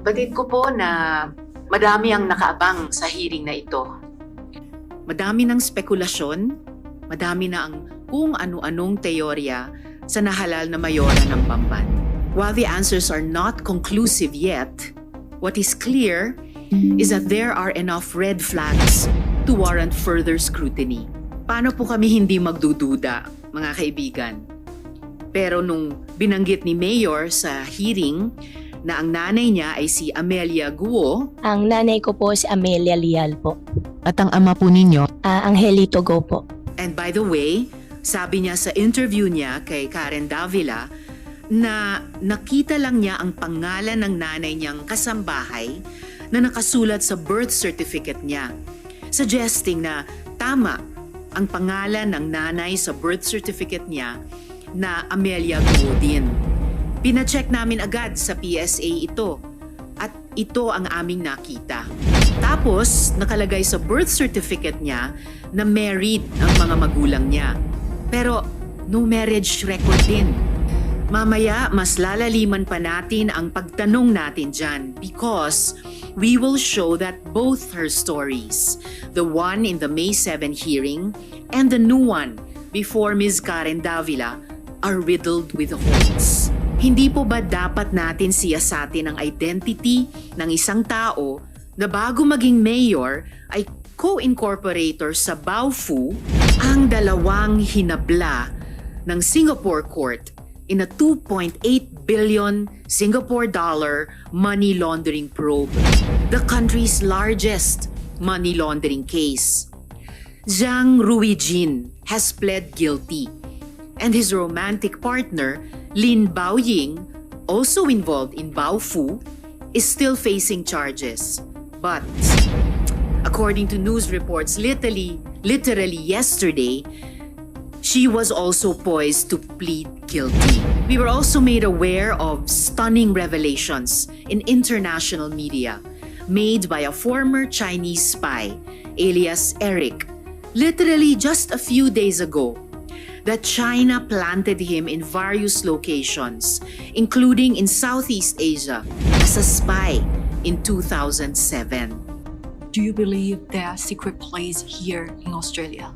Batid ko po na madami ang nakaabang sa hearing na ito. Madami ng spekulasyon, madami na ang kung ano-anong teorya sa nahalal na mayora ng Bamban. While the answers are not conclusive yet, what is clear is that there are enough red flags to warrant further scrutiny. Paano po kami hindi magdududa, mga kaibigan? Pero nung binanggit ni Mayor sa hearing na ang nanay niya ay si Amelia Guo, Ang nanay ko po si Amelia Lial po. At ang ama po ninyo, Ah, Angelito Go po. and by the way, sabi niya sa interview niya kay Karen Davila na nakita lang niya ang pangalan ng nanay niyang kasambahay na nakasulat sa birth certificate niya, suggesting na tama ang pangalan ng nanay sa birth certificate niya na Amelia Guo din. Pina-check namin agad sa PSA ito at ito ang aming nakita. Tapos, nakalagay sa birth certificate niya na married ang mga magulang niya. Pero, no marriage record din. Mamaya, mas lalaliman pa natin ang pagtanong natin dyan because we will show that both her stories, the one in the May 7 hearing and the new one before Ms. Karen Davila, are riddled with holes. Hindi po ba dapat natin siyasatin ang identity ng isang tao na bago maging mayor ay co-incorporator sa Baofu ang dalawang hinabla ng Singapore court in a 2.8 billion Singapore dollar money laundering probe, the country's largest money laundering case. Zhang Ruijin has pled guilty, and his romantic partner, Lin Baoying, also involved in Baofu, is still facing charges. But according to news reports literally literally yesterday, she was also poised to plead guilty. We were also made aware of stunning revelations in international media made by a former Chinese spy, alias Eric, literally just a few days ago, that China planted him in various locations, including in Southeast Asia, as a spy in 2007. Do you believe there are secret plays here in Australia?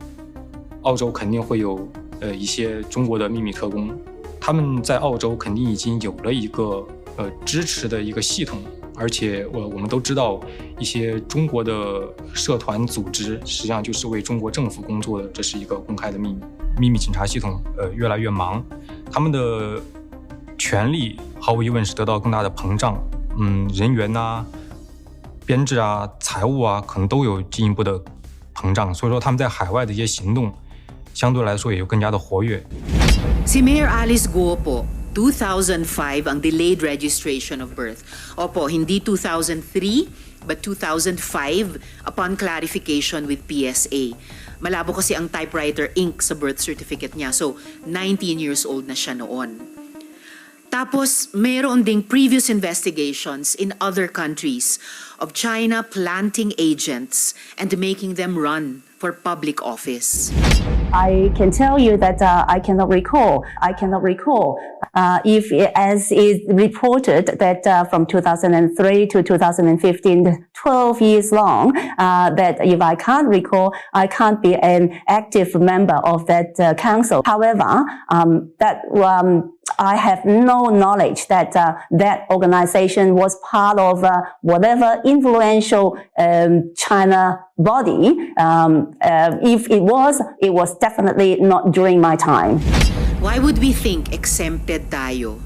澳洲肯定会有呃一些中国的秘密特工，他们在澳洲肯定已经有了一个呃支持的一个系统， 而且我我们都知道一些中国的社团组织实际上就是为中国政府工作的，这是一个公开的秘密。秘密警察系统呃越来越忙，他们的权力毫无疑问是得到更大的膨胀，嗯，人员呐、编制啊、财务啊，可能都有进一步的膨胀，所以说他们在海外的一些行动。相对来说也就更加的活跃。Si Mayor Alice Guo po, 2005 ang delayed registration of birth. Opo, hindi 2003, but 2005 upon clarification with PSA. Malabo kasi ang typewriter ink sa birth certificate niya, so 19 years old na siya noon. Tapos, meron ding previous investigations in other countries of China planting agents and making them run for public office. I can tell you that uh, I cannot recall. I cannot recall uh, if, as is reported, that uh, from 2003 to 2015, 12 years long, uh, that if I can't recall, I can't be an active member of that uh, council. However, um, that um, I have no knowledge that uh, that organization was part of uh, whatever influential um, China body. Um, uh, if it was, it was definitely not during my time. Why would we think exempted tayo?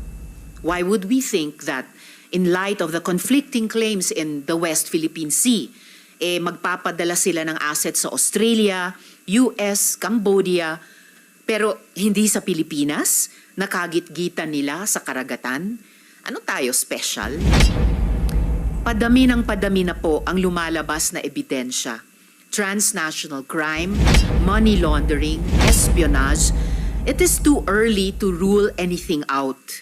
Why would we think that in light of the conflicting claims in the West Philippine Sea, eh magpapadala sila ng assets sa Australia, US, Cambodia, pero hindi sa Pilipinas? Nakagit-gitan nila sa karagatan? Ano tayo special? Padami ng padami na po ang lumalabas na ebidensya. Transnational crime, money laundering, espionage. It is too early to rule anything out.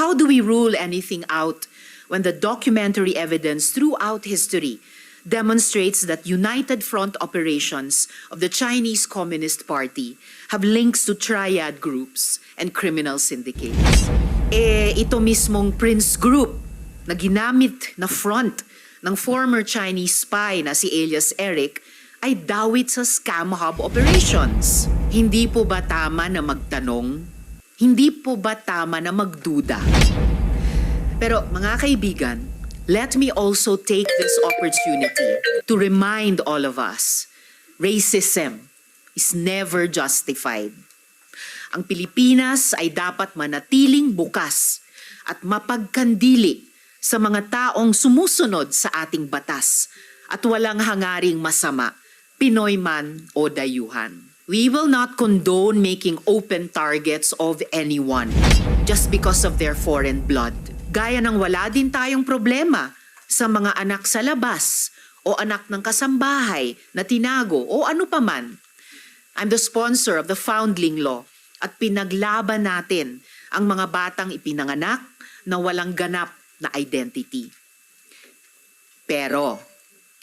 How do we rule anything out when the documentary evidence throughout history demonstrates that united front operations of the Chinese Communist Party have links to triad groups and criminal syndicates? Eh, ito mismong Prince Group na ginamit na front ng former Chinese spy na si Elias Eric ay dawit sa scam hub operations. Hindi po ba tama na magtanong? Hindi po ba tama na magduda? Pero mga kaibigan, let me also take this opportunity to remind all of us, racism is never justified. Ang Pilipinas ay dapat manatiling bukas at mapagkandili sa mga taong sumusunod sa ating batas at walang hangaring masama, Pinoy man o dayuhan. We will not condone making open targets of anyone just because of their foreign blood. Gaya ng wala din tayong problema sa mga anak sa labas o anak ng kasambahay na tinago o ano paman. I'm the sponsor of the Foundling Law at pinaglaban natin ang mga batang ipinanganak na walang ganap na identity. Pero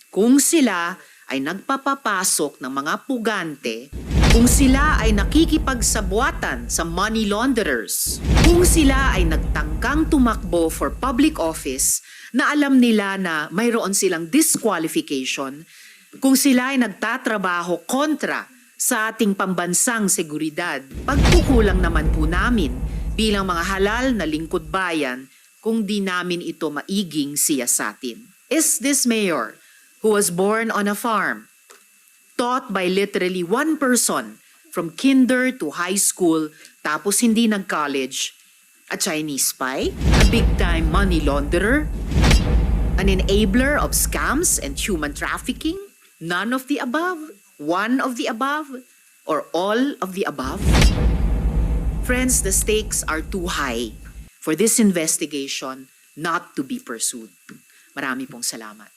kung sila ay nagpapapasok ng mga pugante, kung sila ay nakikipagsabuatan sa money launderers, kung sila ay nagtangkang tumakbo for public office na alam nila na mayroon silang disqualification, kung sila ay nagtatrabaho kontra sa ating pambansang seguridad, pagkukulang naman po namin bilang mga halal na lingkod bayan kung di namin ito maiging siyasatin. Is this mayor who was born on a farm, taught by literally one person from kinder to high school tapos hindi nag-college, a Chinese spy, a big-time money launderer, an enabler of scams and human trafficking, none of the above, one of the above, or all of the above? Friends, the stakes are too high for this investigation not to be pursued. Marami pong salamat.